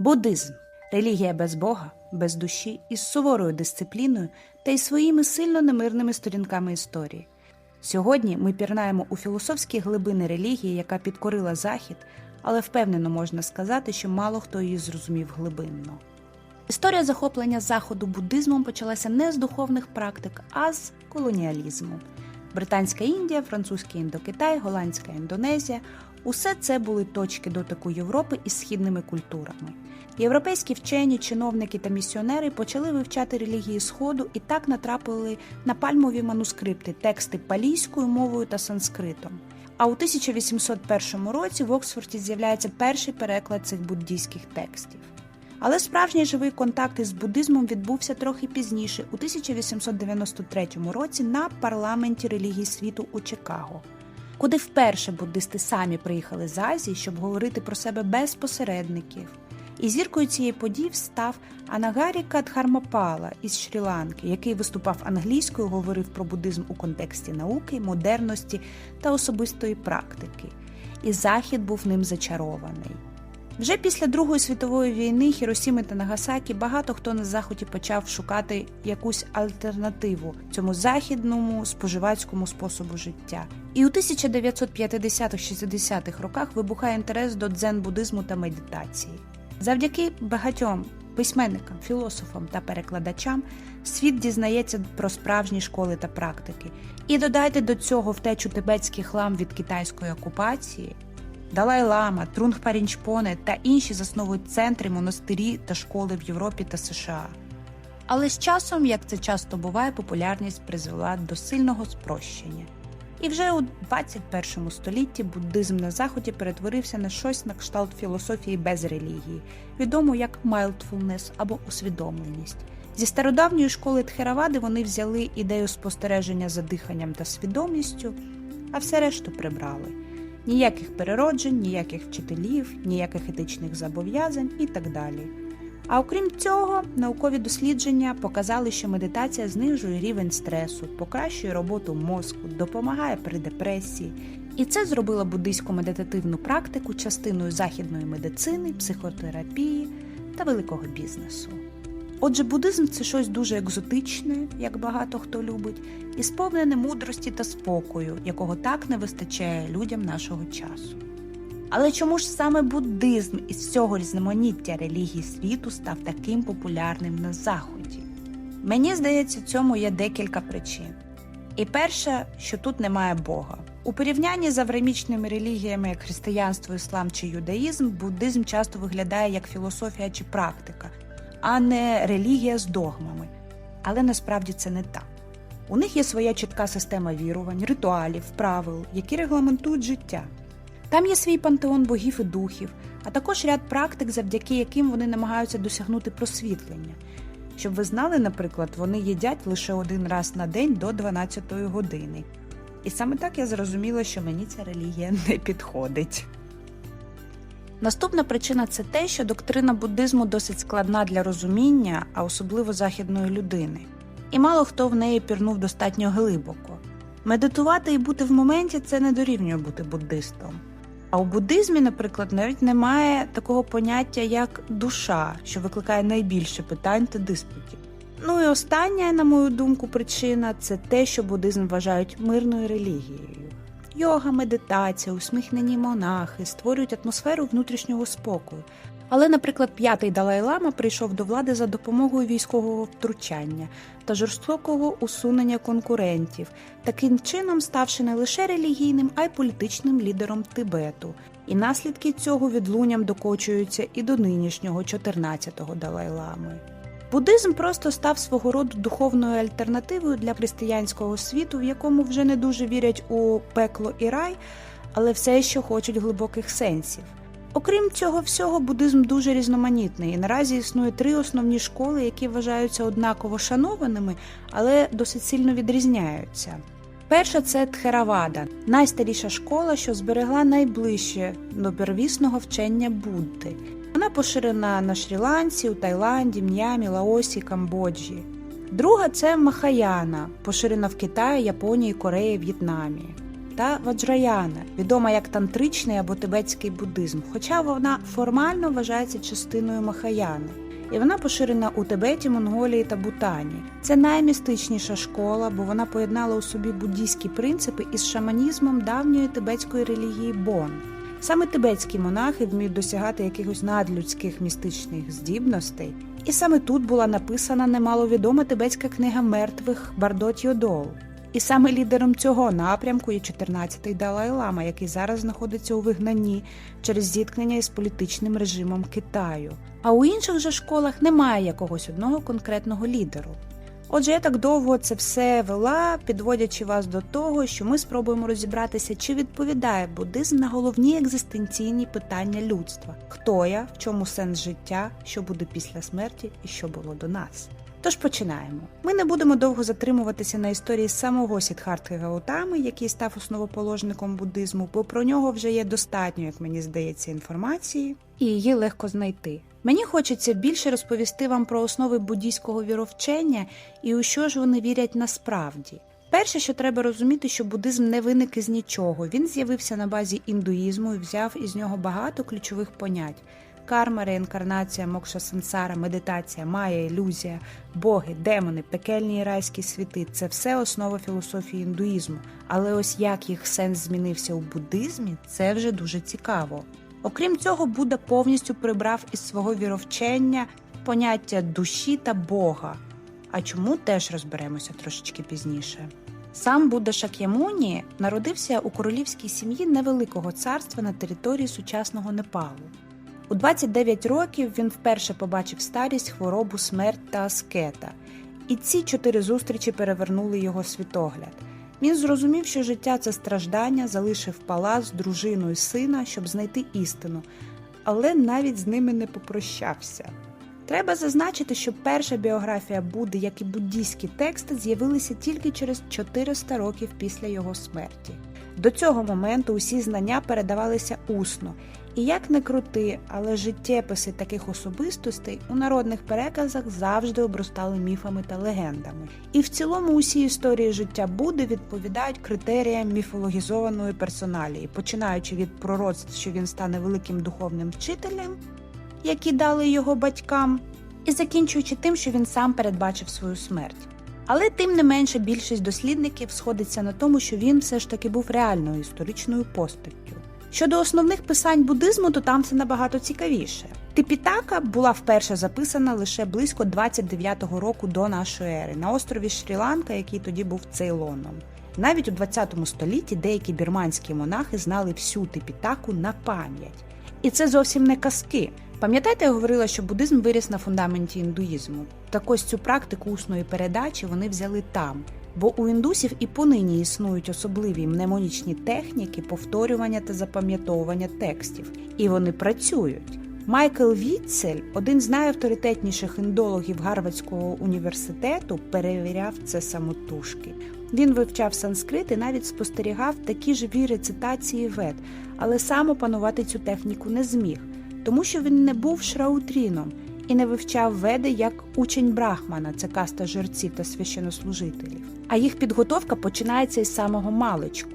Буддизм релігія без Бога, без душі, із суворою дисципліною та й своїми сильно немирними сторінками історії. Сьогодні ми пірнаємо у філософські глибини релігії, яка підкорила Захід, але впевнено можна сказати, що мало хто її зрозумів глибинно. Історія захоплення заходу буддизмом почалася не з духовних практик, а з колоніалізму. Британська Індія, французький індокитай, голландська Індонезія усе це були точки дотику Європи із східними культурами. Європейські вчені, чиновники та місіонери почали вивчати релігії Сходу і так натрапили на пальмові манускрипти, тексти палійською мовою та санскритом. А у 1801 році в Оксфорді з'являється перший переклад цих буддійських текстів. Але справжній живий контакт із буддизмом відбувся трохи пізніше, у 1893 році на парламенті релігій світу у Чикаго, куди вперше буддисти самі приїхали з Азії, щоб говорити про себе без посередників. І зіркою цієї події став Анагаріка Дхармапала із Шрі-Ланки, який виступав англійською, говорив про буддизм у контексті науки, модерності та особистої практики. І Захід був ним зачарований. Вже після Другої світової війни Хіросіми та Нагасакі багато хто на заході почав шукати якусь альтернативу цьому західному споживацькому способу життя. І у 1950-60-х роках вибухає інтерес до дзен-буддизму та медитації. Завдяки багатьом письменникам, філософам та перекладачам світ дізнається про справжні школи та практики. І додайте до цього втечу тибетських лам від китайської окупації. Далай-Лама, Трунг Парінчпоне та інші засновують центри, монастирі та школи в Європі та США. Але з часом, як це часто буває, популярність призвела до сильного спрощення. І вже у 21 столітті буддизм на заході перетворився на щось на кшталт філософії без релігії, відому як mindfulness або усвідомленість. Зі стародавньої школи Тхеравади вони взяли ідею спостереження за диханням та свідомістю, а все решту прибрали. Ніяких перероджень, ніяких вчителів, ніяких етичних зобов'язань і так далі. А окрім цього, наукові дослідження показали, що медитація знижує рівень стресу, покращує роботу мозку, допомагає при депресії. І це зробило буддийську медитативну практику частиною західної медицини, психотерапії та великого бізнесу. Отже, буддизм це щось дуже екзотичне, як багато хто любить, і сповнене мудрості та спокою, якого так не вистачає людям нашого часу. Але чому ж саме буддизм із всього різноманіття релігій світу став таким популярним на Заході? Мені здається, цьому є декілька причин. І перше, що тут немає Бога. У порівнянні з аврамічними релігіями, як християнство, іслам чи юдаїзм, буддизм часто виглядає як філософія чи практика, а не релігія з догмами. Але насправді це не так. У них є своя чітка система вірувань, ритуалів, правил, які регламентують життя. Там є свій пантеон богів і духів, а також ряд практик, завдяки яким вони намагаються досягнути просвітлення. Щоб ви знали, наприклад, вони їдять лише один раз на день до 12-ї години. І саме так я зрозуміла, що мені ця релігія не підходить. Наступна причина це те, що доктрина буддизму досить складна для розуміння, а особливо західної людини. І мало хто в неї пірнув достатньо глибоко. Медитувати і бути в моменті це не дорівнює бути буддистом. А у буддизмі, наприклад, навіть немає такого поняття, як душа, що викликає найбільше питань та диспутів. Ну і остання, на мою думку, причина це те, що буддизм вважають мирною релігією. Йога, медитація, усміхнені монахи створюють атмосферу внутрішнього спокою. Але, наприклад, п'ятий Далай-Лама прийшов до влади за допомогою військового втручання та жорстокого усунення конкурентів, таким чином ставши не лише релігійним, а й політичним лідером Тибету. І наслідки цього відлунням докочуються і до нинішнього 14-го Далай-Лами. Буддизм просто став свого роду духовною альтернативою для християнського світу, в якому вже не дуже вірять у пекло і рай, але все ще хочуть глибоких сенсів. Окрім цього всього, буддизм дуже різноманітний. І наразі існує три основні школи, які вважаються однаково шанованими, але досить сильно відрізняються. Перша це Тхеравада, найстаріша школа, що зберегла найближче до первісного вчення Будди. Вона поширена на Шрі-Ланці, у Таїланді, М'ямі, Лаосі, Камбоджі. Друга це Махаяна, поширена в Китаї, Японії, Кореї, В'єтнамі. та Ваджраяна, відома як тантричний або тибетський буддизм, хоча вона формально вважається частиною Махаяни. І вона поширена у Тибеті, Монголії та Бутані. Це наймістичніша школа, бо вона поєднала у собі буддійські принципи із шаманізмом давньої тибетської релігії Бон. Саме тибетські монахи вміють досягати якихось надлюдських містичних здібностей. І саме тут була написана немаловідома тибетська книга мертвих Бардот Йодол. І саме лідером цього напрямку є 14-й Далай-Лама, який зараз знаходиться у вигнанні через зіткнення із політичним режимом Китаю. А у інших же школах немає якогось одного конкретного лідеру. Отже, я так довго це все вела, підводячи вас до того, що ми спробуємо розібратися, чи відповідає буддизм на головні екзистенційні питання людства: хто я, в чому сенс життя, що буде після смерті і що було до нас. Тож починаємо. Ми не будемо довго затримуватися на історії самого Сідхартхи Гаутами, який став основоположником буддизму, бо про нього вже є достатньо, як мені здається, інформації, і її легко знайти. Мені хочеться більше розповісти вам про основи буддійського віровчення і у що ж вони вірять насправді. Перше, що треба розуміти, що буддизм не виник із нічого. Він з'явився на базі індуїзму і взяв із нього багато ключових понять: карма, реінкарнація, мокша сансара, медитація, майя, ілюзія, боги, демони, пекельні і райські світи це все основа філософії індуїзму. Але ось як їх сенс змінився у буддизмі, це вже дуже цікаво. Окрім цього, Будда повністю прибрав із свого віровчення поняття душі та Бога. А чому теж розберемося трошечки пізніше. Сам Будда Шак'ямуні народився у королівській сім'ї невеликого царства на території сучасного Непалу. У 29 років він вперше побачив старість, хворобу, смерть та аскета. І ці чотири зустрічі перевернули його світогляд. Він зрозумів, що життя це страждання, залишив палац, дружину і сина, щоб знайти істину, але навіть з ними не попрощався. Треба зазначити, що перша біографія Будди, як і буддійські тексти, з'явилися тільки через 400 років після його смерті. До цього моменту усі знання передавалися усно, і як не крути, але життєписи таких особистостей у народних переказах завжди обростали міфами та легендами. І в цілому усі історії життя Будди відповідають критеріям міфологізованої персоналії, починаючи від пророцтв, що він стане великим духовним вчителем, які дали його батькам, і закінчуючи тим, що він сам передбачив свою смерть. Але тим не менше більшість дослідників сходиться на тому, що він все ж таки був реальною історичною постаттю. Щодо основних писань буддизму, то там все набагато цікавіше. Типітака була вперше записана лише близько 29-го року до нашої ери на острові Шрі-Ланка, який тоді був Цейлоном. Навіть у 20 столітті деякі бірманські монахи знали всю типітаку на пам'ять. І це зовсім не казки. Пам'ятаєте, я говорила, що буддизм виріс на фундаменті індуїзму. Так ось цю практику усної передачі вони взяли там. Бо у індусів і понині існують особливі мнемонічні техніки повторювання та запам'ятовування текстів, і вони працюють. Майкл Вітцель, один з найавторитетніших індологів Гарвардського університету, перевіряв це самотужки. Він вивчав санскрит і навіть спостерігав такі живі рецитації вед, але сам опанувати цю техніку не зміг, тому що він не був шраутріном і не вивчав веди як учень брахмана, це каста жерців та священнослужителів. А їх підготовка починається із самого маличку,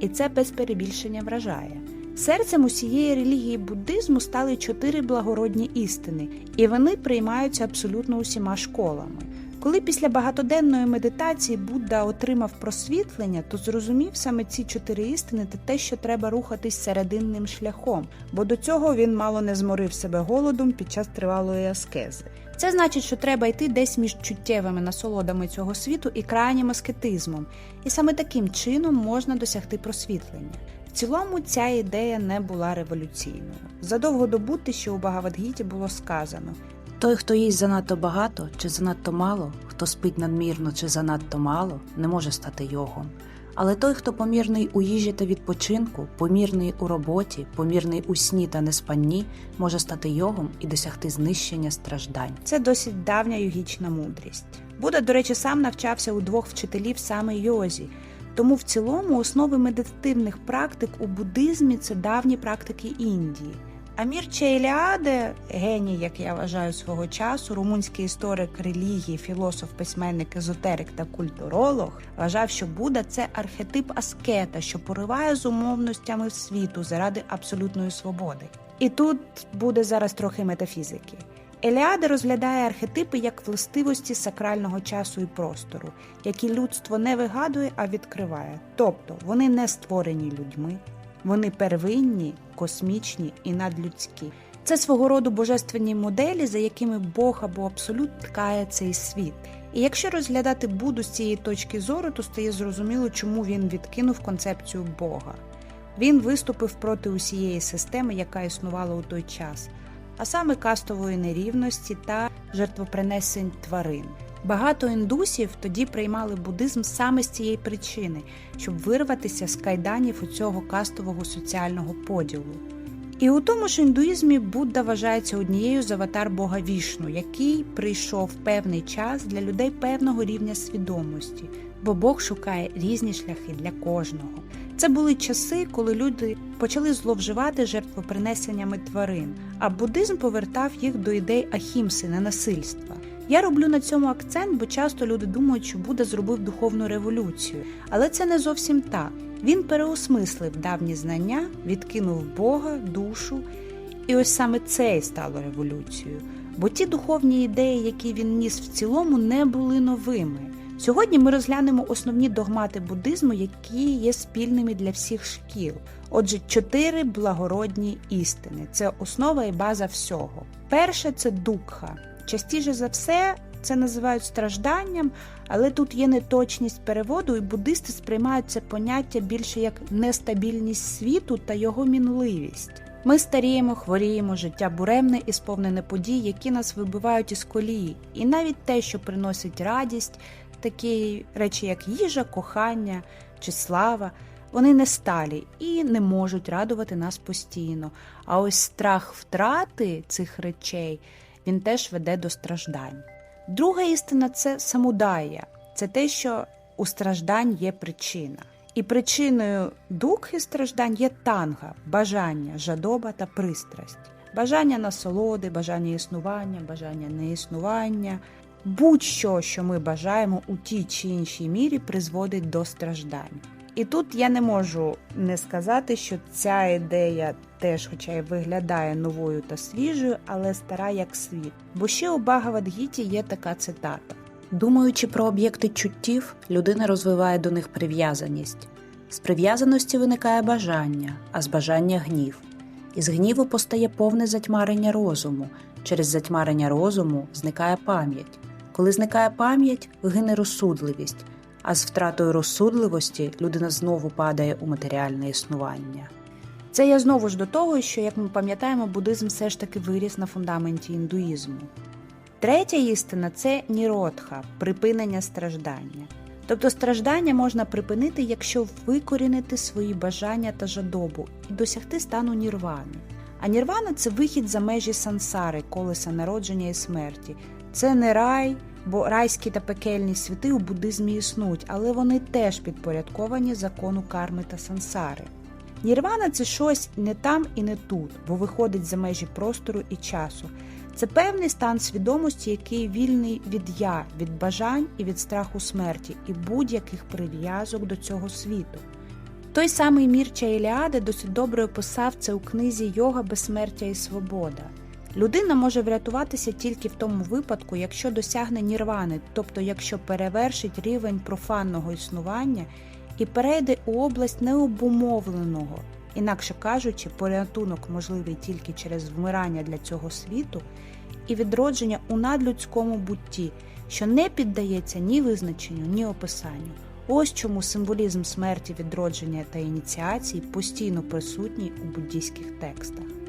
і це без перебільшення вражає. Серцем усієї релігії буддизму стали чотири благородні істини, і вони приймаються абсолютно усіма школами. Коли після багатоденної медитації Будда отримав просвітлення, то зрозумів саме ці чотири істини та те, що треба рухатись серединним шляхом, бо до цього він мало не зморив себе голодом під час тривалої аскези. Це значить, що треба йти десь між чуттєвими насолодами цього світу і крайнім аскетизмом, і саме таким чином можна досягти просвітлення. В цілому ця ідея не була революційною. Задовго до Будди, що у Багавадгіті було сказано. Той, хто їсть занадто багато чи занадто мало, хто спить надмірно чи занадто мало, не може стати йогом. Але той, хто помірний у їжі та відпочинку, помірний у роботі, помірний у сні та неспанні, може стати йогом і досягти знищення страждань. Це досить давня йогічна мудрість. Будда, до речі, сам навчався у двох вчителів саме йозі. Тому в цілому основи медитативних практик у буддизмі це давні практики Індії. Амір Чейліаде, геній, як я вважаю свого часу, румунський історик релігії, філософ, письменник, езотерик та культуролог, вважав, що Будда це архетип аскета, що пориває з умовностями світу заради абсолютної свободи. І тут буде зараз трохи метафізики. Еліаде розглядає архетипи як властивості сакрального часу і простору, які людство не вигадує, а відкриває. Тобто вони не створені людьми, вони первинні, космічні і надлюдські. Це свого роду божественні моделі, за якими Бог або абсолют ткає цей світ. І якщо розглядати Будду з цієї точки зору, то стає зрозуміло, чому він відкинув концепцію Бога. Він виступив проти усієї системи, яка існувала у той час, а саме кастової нерівності та жертвопринесень тварин. Багато індусів тоді приймали буддизм саме з цієї причини, щоб вирватися з кайданів у цього кастового соціального поділу. І у тому ж індуїзмі Будда вважається однією з аватар Бога Вішну, який прийшов певний час для людей певного рівня свідомості, бо Бог шукає різні шляхи для кожного. Це були часи, коли люди почали зловживати жертвопринесеннями тварин, а буддизм повертав їх до ідей ахімси, ненасильства. Я роблю на цьому акцент, бо часто люди думають, що Будда зробив духовну революцію, але це не зовсім так. Він переосмислив давні знання, відкинув Бога, душу, і ось саме це і стало революцією. Бо ті духовні ідеї, які він ніс в цілому, не були новими. Сьогодні ми розглянемо основні догмати буддизму, які є спільними для всіх шкіл. Отже, чотири благородні істини це основа і база всього. Перше це дукха. Частіше за все це називають стражданням, але тут є неточність переводу, і буддисти сприймають це поняття більше як нестабільність світу та його мінливість. Ми старіємо, хворіємо, життя буремне і сповнене подій, які нас вибивають із колії, і навіть те, що приносить радість, такі речі, як їжа, кохання чи слава, вони не сталі і не можуть радувати нас постійно. А ось страх втрати цих речей він теж веде до страждань. Друга істина це самудая, це те, що у страждань є причина. І причиною духи страждань є танга, бажання, жадоба та пристрасть, бажання насолоди, бажання існування, бажання неіснування. Будь-що, що ми бажаємо у тій чи іншій мірі, призводить до страждань. І тут я не можу не сказати, що ця ідея теж, хоча й виглядає новою та свіжою, але стара як світ. Бо ще у Багавадгіті є така цитата. Думаючи про об'єкти чуттів, людина розвиває до них прив'язаність. З прив'язаності виникає бажання, а з бажання гнів. Із гніву постає повне затьмарення розуму. Через затьмарення розуму зникає пам'ять. Коли зникає пам'ять, гине розсудливість, а з втратою розсудливості людина знову падає у матеріальне існування. Це я знову ж до того, що, як ми пам'ятаємо, буддизм все ж таки виріс на фундаменті індуїзму. Третя істина це ніродха припинення страждання. Тобто страждання можна припинити, якщо викорінити свої бажання та жадобу і досягти стану нірвани. А нірвана це вихід за межі сансари, колеса народження і смерті. Це не рай, бо райські та пекельні світи у буддизмі існують, але вони теж підпорядковані закону карми та сансари. Нірвана це щось не там і не тут, бо виходить за межі простору і часу. Це певний стан свідомості, який вільний від я, від бажань і від страху смерті, і будь-яких прив'язок до цього світу. Той самий Мірча Іліаде досить добре описав це у книзі Йога, безсмертя і свобода. Людина може врятуватися тільки в тому випадку, якщо досягне нірвани, тобто якщо перевершить рівень профанного існування і перейде у область необумовленого, інакше кажучи, порятунок можливий тільки через вмирання для цього світу і відродження у надлюдському бутті, що не піддається ні визначенню, ні описанню. Ось чому символізм смерті, відродження та ініціації постійно присутній у буддійських текстах.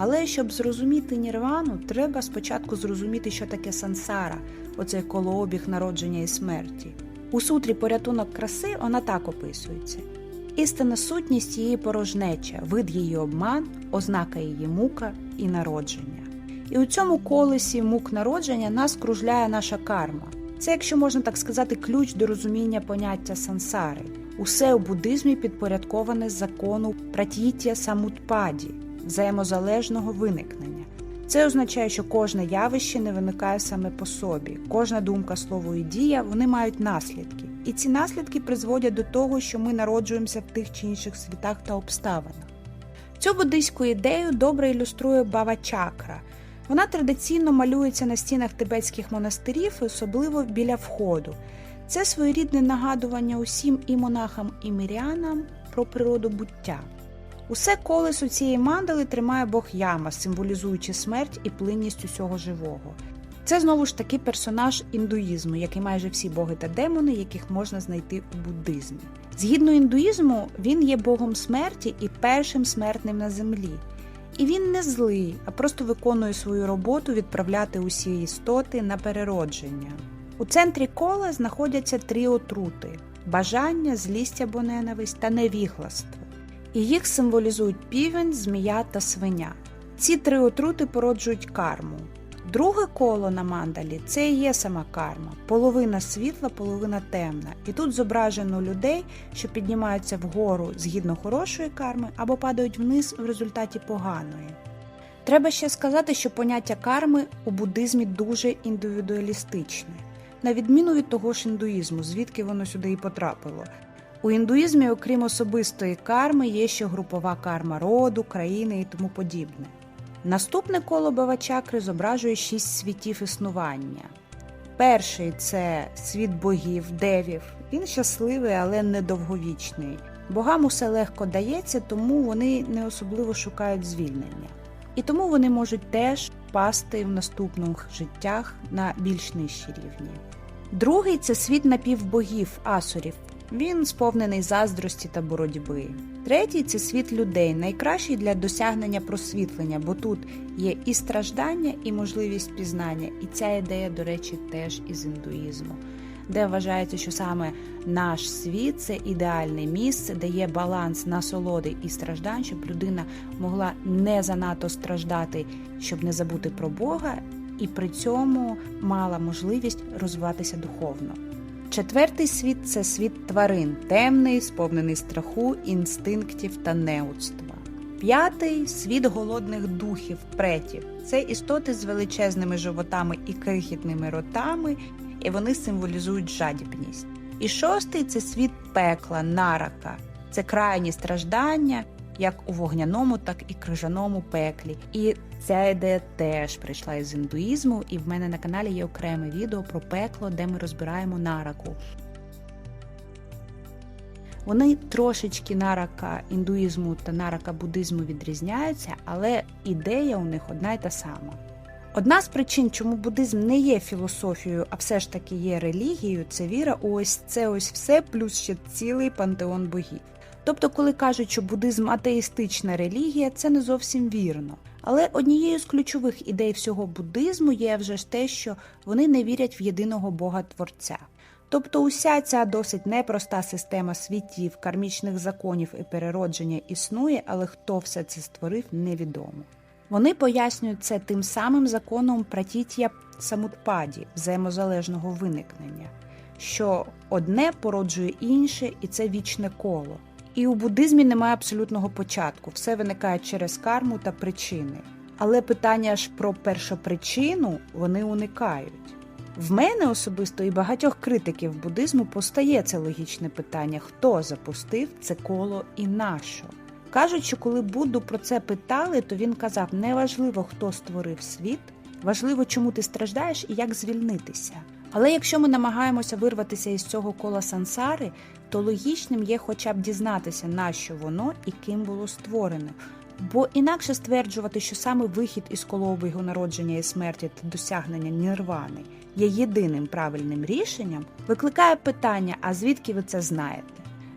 Але щоб зрозуміти нірвану, треба спочатку зрозуміти, що таке сансара, оцей колообіг народження і смерті. У сутрі порятунок краси вона так описується: істинна сутність її порожнеча, вид її обман, ознака її мука і народження. І у цьому колесі мук народження нас кружляє наша карма. Це, якщо можна так сказати, ключ до розуміння поняття сансари. Усе у буддизмі підпорядковане закону пратіття самутпаді, взаємозалежного виникнення. Це означає, що кожне явище не виникає саме по собі. Кожна думка, слово і дія вони мають наслідки. І ці наслідки призводять до того, що ми народжуємося в тих чи інших світах та обставинах. Цю буддийську ідею добре ілюструє Бава Чакра. Вона традиційно малюється на стінах тибетських монастирів, особливо біля входу. Це своєрідне нагадування усім і монахам, і мірянам про природу буття. Усе колесо цієї мандали тримає Бог Яма, символізуючи смерть і плинність усього живого. Це знову ж таки персонаж індуїзму, як і майже всі боги та демони, яких можна знайти у буддизмі. Згідно індуїзму, він є богом смерті і першим смертним на землі. І він не злий, а просто виконує свою роботу відправляти усі істоти на переродження. У центрі кола знаходяться три отрути: бажання, злість або ненависть та невігластво. І їх символізують півень, змія та свиня. Ці три отрути породжують карму. Друге коло на мандалі це і є сама карма, половина світла, половина темна. І тут зображено людей, що піднімаються вгору згідно хорошої карми або падають вниз в результаті поганої. Треба ще сказати, що поняття карми у буддизмі дуже індивідуалістичне, на відміну від того ж індуїзму, звідки воно сюди і потрапило. У індуїзмі, окрім особистої карми, є ще групова карма роду, країни і тому подібне. Наступне коло Бавачакри зображує шість світів існування. Перший це світ богів, девів. Він щасливий, але недовговічний. Богам усе легко дається, тому вони не особливо шукають звільнення. І тому вони можуть теж впасти в наступних життях на більш нижчі рівні. Другий це світ напівбогів, асурів. Він сповнений заздрості та боротьби. Третій це світ людей, найкращий для досягнення просвітлення, бо тут є і страждання, і можливість пізнання. І ця ідея, до речі, теж із індуїзму, де вважається, що саме наш світ це ідеальне місце, де є баланс насолоди і страждань, щоб людина могла не занадто страждати, щоб не забути про Бога, і при цьому мала можливість розвиватися духовно. Четвертий світ це світ тварин, темний, сповнений страху, інстинктів та неудства. П'ятий світ голодних духів, претів. Це істоти з величезними животами і крихітними ротами, і вони символізують жадібність. І шостий це світ пекла, нарака. Це крайні страждання, як у вогняному, так і крижаному пеклі. І ця ідея теж прийшла із індуїзму, і в мене на каналі є окреме відео про пекло, де ми розбираємо нараку. Вони трошечки нарака індуїзму та нарака буддизму відрізняються, але ідея у них одна й та сама. Одна з причин, чому буддизм не є філософією, а все ж таки є релігією, це віра у ось це ось все, плюс ще цілий пантеон богів. Тобто, коли кажуть, що буддизм атеїстична релігія, це не зовсім вірно. Але однією з ключових ідей всього буддизму є вже ж те, що вони не вірять в єдиного Бога Творця. Тобто уся ця досить непроста система світів, кармічних законів і переродження існує, але хто все це створив, невідомо. Вони пояснюють це тим самим законом пратітія самутпаді, взаємозалежного виникнення, що одне породжує інше, і це вічне коло. І у буддизмі немає абсолютного початку, все виникає через карму та причини. Але питання ж про першопричину вони уникають. В мене особисто і багатьох критиків буддизму постає це логічне питання: хто запустив це коло і нащо? Кажуть, що коли Будду про це питали, то він казав: неважливо, хто створив світ, важливо, чому ти страждаєш і як звільнитися. Але якщо ми намагаємося вирватися із цього кола сансари, то логічним є хоча б дізнатися, нащо воно і ким було створено. Бо інакше стверджувати, що саме вихід із колобігу народження і смерті та досягнення нірвани є єдиним правильним рішенням, викликає питання: а звідки ви це знаєте?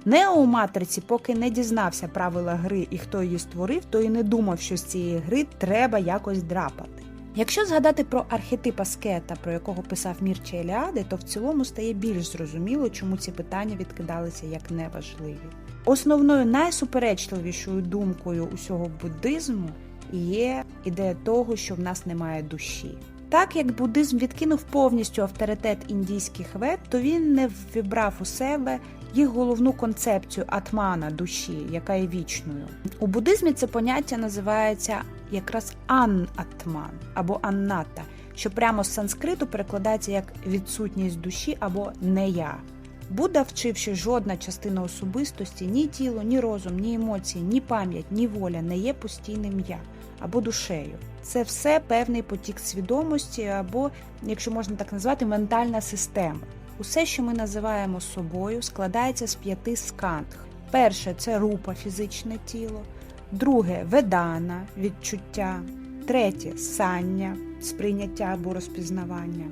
Нео у матриці, поки не дізнався правила гри і хто її створив, то і не думав, що з цієї гри треба якось драпати. Якщо згадати про архетип аскета, про якого писав Мірча Еліади, то в цілому стає більш зрозуміло, чому ці питання відкидалися як неважливі. Основною найсуперечливішою думкою усього буддизму є ідея того, що в нас немає душі. Так як буддизм відкинув повністю авторитет індійських вед, то він не вібрав у себе їх головну концепцію атмана душі, яка є вічною. У буддизмі це поняття називається якраз ан-атман або анната, що прямо з санскриту перекладається як відсутність душі або не я. Будда вчив, що жодна частина особистості, ні тіло, ні розум, ні емоції, ні пам'ять, ні воля не є постійним я або душею. Це все певний потік свідомості, або, якщо можна так назвати, ментальна система. Усе, що ми називаємо собою, складається з п'яти скандх. Перше це рупа, фізичне тіло, друге ведана, відчуття, третє сання, сприйняття або розпізнавання.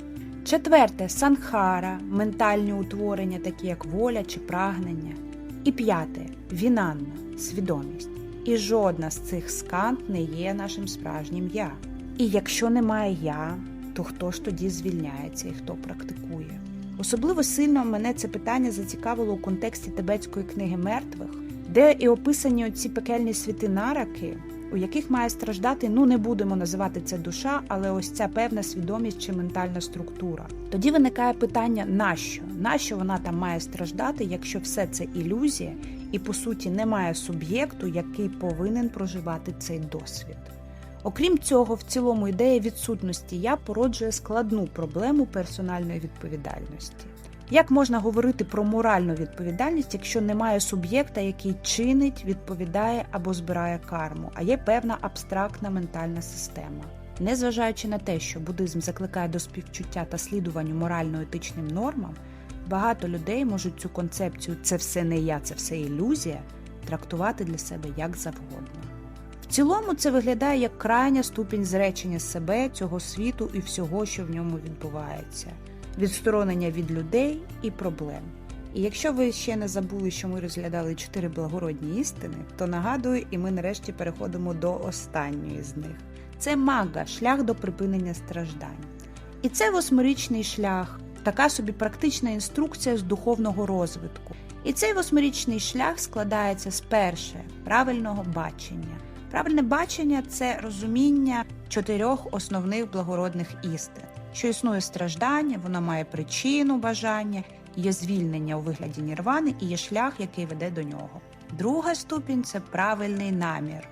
Четверте санхара, ментальні утворення, такі як воля чи прагнення. І п'яте вінанна, свідомість. І жодна з цих скант не є нашим справжнім я. І якщо немає я, то хто ж тоді звільняється і хто практикує? Особливо сильно мене це питання зацікавило у контексті тибетської книги мертвих, де і описані оці пекельні світи нараки, у яких має страждати, ну не будемо називати це душа, але ось ця певна свідомість чи ментальна структура. Тоді виникає питання: нащо? Нащо вона там має страждати, якщо все це ілюзія, і по суті немає суб'єкту, який повинен проживати цей досвід? Окрім цього, в цілому ідея відсутності я породжує складну проблему персональної відповідальності. Як можна говорити про моральну відповідальність, якщо немає суб'єкта, який чинить, відповідає або збирає карму, а є певна абстрактна ментальна система? Незважаючи на те, що буддизм закликає до співчуття та слідуванню морально-етичним нормам, багато людей можуть цю концепцію це все не я, це все ілюзія трактувати для себе як завгодно. В цілому це виглядає як крайня ступінь зречення себе, цього світу і всього, що в ньому відбувається, відсторонення від людей і проблем. І якщо ви ще не забули, що ми розглядали чотири благородні істини, то нагадую, і ми нарешті переходимо до останньої з них. Це мага, шлях до припинення страждань. І це восьмирічний шлях, така собі практична інструкція з духовного розвитку. І цей восьмирічний шлях складається з перше правильного бачення. Правильне бачення це розуміння чотирьох основних благородних істин, що існує страждання, воно має причину бажання, є звільнення у вигляді нірвани і є шлях, який веде до нього. Друга ступінь це правильний намір,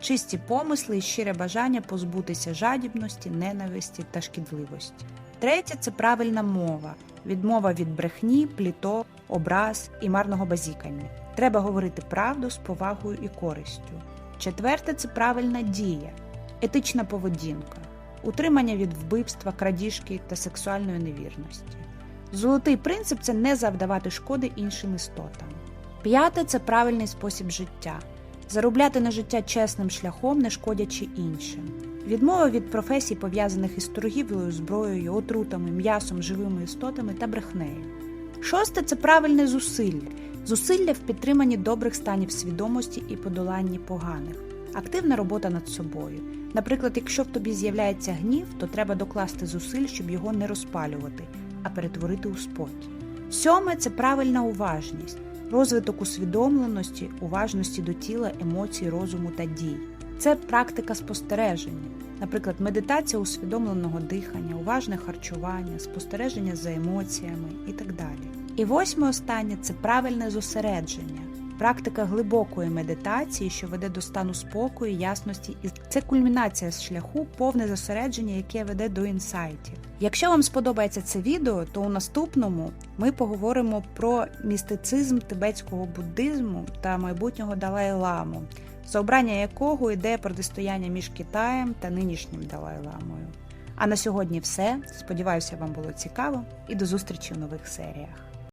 чисті помисли і щире бажання позбутися жадібності, ненависті та шкідливості. Третє це правильна мова, відмова від брехні, пліток, образ і марного базікання. Треба говорити правду з повагою і користю. Четверте це правильна дія, етична поведінка, утримання від вбивства, крадіжки та сексуальної невірності. Золотий принцип це не завдавати шкоди іншим істотам. П'яте це правильний спосіб життя, заробляти на життя чесним шляхом, не шкодячи іншим. Відмова від професій, пов'язаних із торгівлею, зброєю, отрутами, м'ясом, живими істотами та брехнею. Шосте це правильне зусилля, зусилля в підтриманні добрих станів свідомості і подоланні поганих, активна робота над собою. Наприклад, якщо в тобі з'являється гнів, то треба докласти зусиль, щоб його не розпалювати, а перетворити у спокій. Сьоме це правильна уважність, розвиток усвідомленості, уважності до тіла, емоцій, розуму та дій. Це практика спостереження, наприклад, медитація усвідомленого дихання, уважне харчування, спостереження за емоціями і так далі. І восьме останнє це правильне зосередження, практика глибокої медитації, що веде до стану спокою, ясності, і це кульмінація шляху, повне зосередження, яке веде до інсайтів. Якщо вам сподобається це відео, то у наступному ми поговоримо про містицизм тибетського буддизму та майбутнього Далай-ламу, за якого йде протистояння між Китаєм та нинішнім Далай-ламою. А на сьогодні все. Сподіваюся, вам було цікаво і до зустрічі в нових серіях.